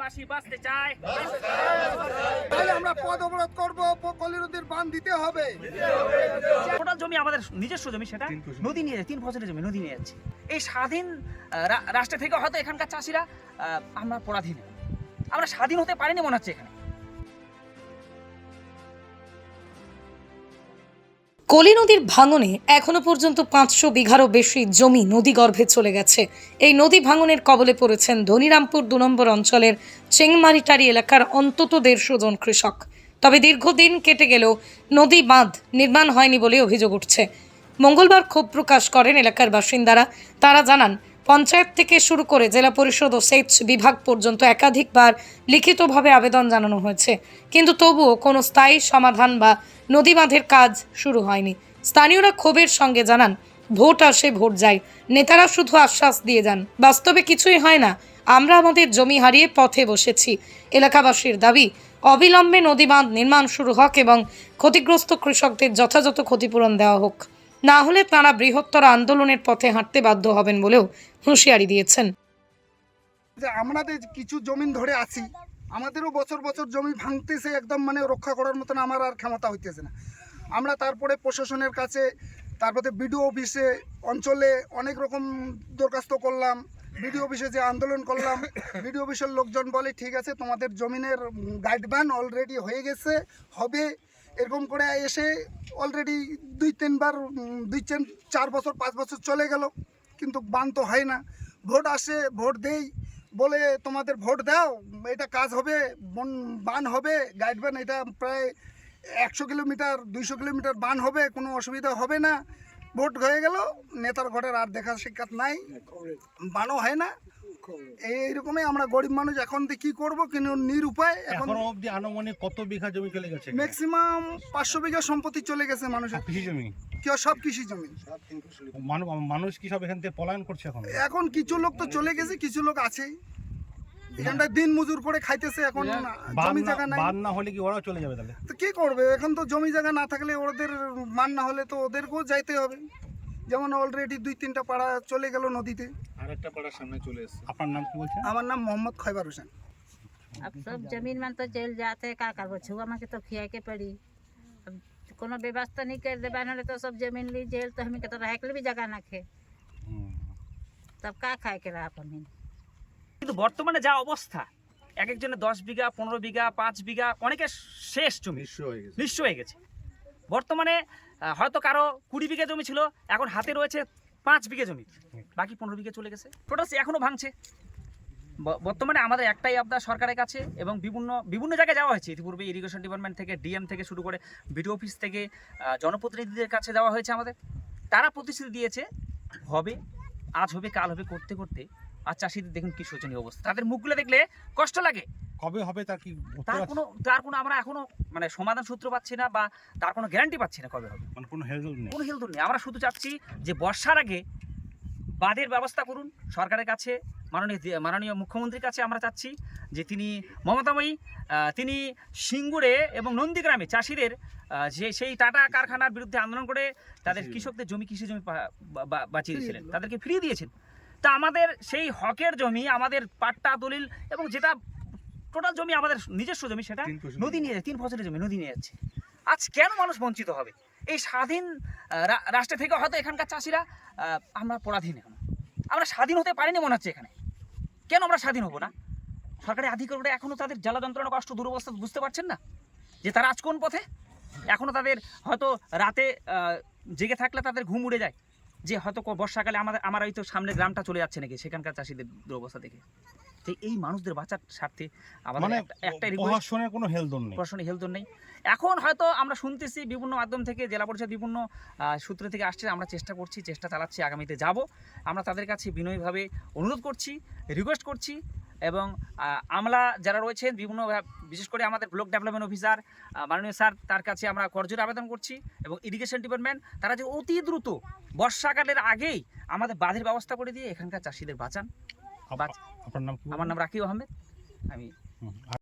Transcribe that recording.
গ্রামবাসী বাঁচতে চায়। তাহলে আমরা পদ অবরোধ করব কলি নদীর বান দিতে হবে। টোটাল জমি আমাদের নিজস্ব জমি সেটা। নদী নিয়ে যাচ্ছে তিন ফসলের জমি নদী নিয়ে যাচ্ছে। এই স্বাধীন রা- রাষ্ট্র থেকে হয়তো এখানকার চাষিরা আমরা পরাধীন। আমরা স্বাধীন হতে পারিনি মনে হচ্ছে এখানে। কলি নদীর ভাঙনে এখনও পর্যন্ত পাঁচশো বিঘারও বেশি জমি নদীগর্ভে চলে গেছে। এই নদী ভাঙনের কবলে পড়েছেন ধনিরামপুর দু নম্বর অঞ্চলের চেংমারিটারি এলাকার অন্তত দেড়শো জন কৃষক। তবে দীর্ঘদিন কেটে গেলেও নদী বাঁধ নির্মাণ হয়নি বলে অভিযোগ উঠছে। মঙ্গলবার ক্ষোভ প্রকাশ করেন এলাকার বাসিন্দারা। তারা জানান পঞ্চায়েত থেকে শুরু করে জেলা পরিষদ ও সেচ বিভাগ পর্যন্ত একাধিকবার লিখিতভাবে আবেদন জানানো হয়েছে। কিন্তু তবুও কোনো স্থায়ী সমাধান বা নদী বাঁধের কাজ শুরু হয়নি। স্থানীয়রা ক্ষোভের সঙ্গে জানান, ভোট আসে ভোট যায়। নেতারা শুধু আশ্বাস দিয়ে যান, বাস্তবে কিছুই হয় না। আমরা আমাদের জমি হারিয়ে পথে বসেছি। এলাকাবাসীর দাবি, অবিলম্বে নদী বাঁধ নির্মাণ শুরু হোক এবং ক্ষতিগ্রস্ত কৃষকদের যথাযথ ক্ষতিপূরণ দেওয়া হোক। না হলে তাঁরা বৃহত্তর আন্দোলনের পথে হাঁটতে বাধ্য হবেন বলেও হুঁশিয়ারি দিয়েছেন। যে কিছু জমিন ধরে আছি, আমাদেরও বছর বছর জমি ভাঙতেছে একদম মানে রক্ষা করার মতন আমার আর ক্ষমতা হইতেছে না। আমরা তারপরে প্রশাসনের কাছে, তারপরে বিডিও অফিসে, অঞ্চলে অনেক রকম দরখাস্ত করলাম। বিডিও অফিসে যে আন্দোলন করলাম, বিডিও অফিসের লোকজন বলে, ঠিক আছে, তোমাদের জমিনের গাইডবান অলরেডি হয়ে গেছে, হবে। এরকম করে এসে অলরেডি দুই তিনবার দুই তিন, চার বছর, পাঁচ বছর চলে গেল। কিন্তু বান তো হয় না। ভোট আসে, ভোট দেই। বলে, তোমাদের ভোট দাও, এটা কাজ হবে, বন, বান হবে গাইড বান, এটা প্রায় একশো কিলোমিটার, দুইশো কিলোমিটার বান হবে, কোনো অসুবিধা হবে না। ভোট হয়ে গেল নেতার ঘরের আর দেখা সাক্ষাৎ নাই বানও হয় না। এইরকমই আমরা গরিব মানুষ এখন কি করব কিন্তু নিরুপায় এখন এখনও অবধি আনুমানিক কত বিঘা জমি চলে গেছে ম্যাক্সিমাম পাঁচশো বিঘা সম্পত্তি চলে গেছে মানুষের। কৃষি জমি? কেউ সব কৃষি জমি। মানুষ কি সব এখান থেকে পলায়ন করছে এখন? এখন কিছু লোক তো চলে গেছে কিছু লোক আছেই। এখানটায় দিন মজুর করে খাইতেছে এখন বান জমি না- জায়গা নাই বান না হলে কি ওরাও চলে যাবে তাহলে তো কি করবে এখন তো জমি জায়গা না থাকলে ওদের মান না হলে তো ওদেরকেও যাইতে হবে যেমন অলরেডি দুই তিনটা পাড়া চলে গেল নদীতে আরেকটা পাড়ার সামনে চলে এসেছে আপনার নাম কি বলছেন আমার নাম মোহাম্মদ খয়বার হোসেন अब सब जमीन में तो जेल जाते का करबो छुआ में के तो खिया के पड़ी अब कोनो व्यवस्था नहीं कर देबा ना तो सब जमीन ली जेल तो हमें के तो रहे के लिए भी जगह ना खे হুম। तब का खाए के रहा अपन কিন্তু বর্তমানে যা অবস্থা এক একজনের দশ বিঘা পনেরো বিঘা পাঁচ বিঘা অনেকের শেষ জমি নিঃস্ব হয়ে গেছে। বর্তমানে হয়তো কারও কুড়ি বিঘা জমি ছিল এখন হাতে রয়েছে পাঁচ বিঘা জমি। বাকি পনেরো বিঘা চলে গেছে। টোটাল এখনও ভাঙছে। বর্তমানে আমাদের একটাই আবদার সরকারের কাছে এবং বিভিন্ন বিভিন্ন জায়গায় যাওয়া হয়েছে। ইতিপূর্বে ইরিগেশন ডিপার্টমেন্ট থেকে ডিএম থেকে শুরু করে বিডিও অফিস থেকে জনপ্রতিনিধিদের কাছে দেওয়া হয়েছে আমাদের। তারা প্রতিশ্রুতি দিয়েছে হবে আজ হবে কাল হবে করতে করতে আর চাষিদের দেখুন কি শোচনীয় অবস্থা। তাদের মুখগুলো দেখলে কষ্ট লাগে। কবে হবে তার কি তার কোনো তার কোনো আমরা এখনও মানে সমাধান সূত্র পাচ্ছি না বা তার কোনো গ্যারান্টি পাচ্ছি না কবে হবে। মানে কোনো হেলদোল নেই। কোনো হেলদোল নেই। আমরা শুধু চাচ্ছি যে বর্ষার আগে বাঁধের ব্যবস্থা করুন। সরকারের কাছে মাননীয় মাননীয় মুখ্যমন্ত্রীর কাছে আমরা চাচ্ছি যে তিনি মমতাময়ী তিনি সিঙ্গুরে এবং নন্দীগ্রামে চাষিদের যে সেই টাটা কারখানার বিরুদ্ধে আন্দোলন করে তাদের কৃষকদের জমি কৃষি জমি বাঁচিয়ে দিয়েছিলেন। তাদেরকে ফিরিয়ে দিয়েছেন। তা আমাদের সেই হকের জমি আমাদের পাট্টা দলিল এবং যেটা টোটাল জমি আমাদের নিজস্ব জমি সেটা নদী নিয়ে যাচ্ছে তিন ফসলের জমি নদী নিয়ে যাচ্ছে। আজ কেন মানুষ বঞ্চিত হবে? এই স্বাধীন রাষ্ট্রে থেকে হয়তো এখানকার চাষিরা আমরা পরাধীন এখন। আমরা স্বাধীন হতে পারিনি মনে হচ্ছে এখানে। কেন আমরা স্বাধীন হব না? সরকারি আধিকারিকরা এখনও তাদের জ্বালা যন্ত্রণা কষ্ট দুরবস্থা বুঝতে পারছেন না? যে তারা আজ কোন পথে? এখনও তাদের হয়তো রাতে জেগে থাকলে তাদের ঘুম উড়ে যায়। যে হয়তো বর্ষাকালে আমাদের আমার হয়তো সামনে গ্রামটা চলে যাচ্ছে নাকি সেখানকার চাষিদের দুরবস্থা দেখে। তো এই মানুষদের বাঁচার স্বার্থে আমাদের মানে একটা- প্রশাসনের কোনো নেই। নেই। এখন হয়তো আমরা শুনতেছি বিভিন্ন মাধ্যম থেকে জেলা পরিষদ বিভিন্ন সূত্র থেকে আসছে আমরা চেষ্টা করছি চেষ্টা চালাচ্ছি আগামীতে যাব। আমরা তাদের কাছে বিনয়ভাবে অনুরোধ করছি রিকোয়েস্ট করছি এবং আমলা যারা রয়েছেন বিভিন্ন বিশেষ করে আমাদের ব্লক ডেভেলপমেন্ট অফিসার মাননীয় স্যার তার কাছে আমরা করজোর আবেদন করছি এবং ইরিগেশন ডিপার্টমেন্ট তারা যে অতি দ্রুত বর্ষাকালের আগেই আমাদের বাঁধের ব্যবস্থা করে দিয়ে এখানকার চাষিদের বাঁচান নাম আমার নাম রাকিব আহমেদ আমি।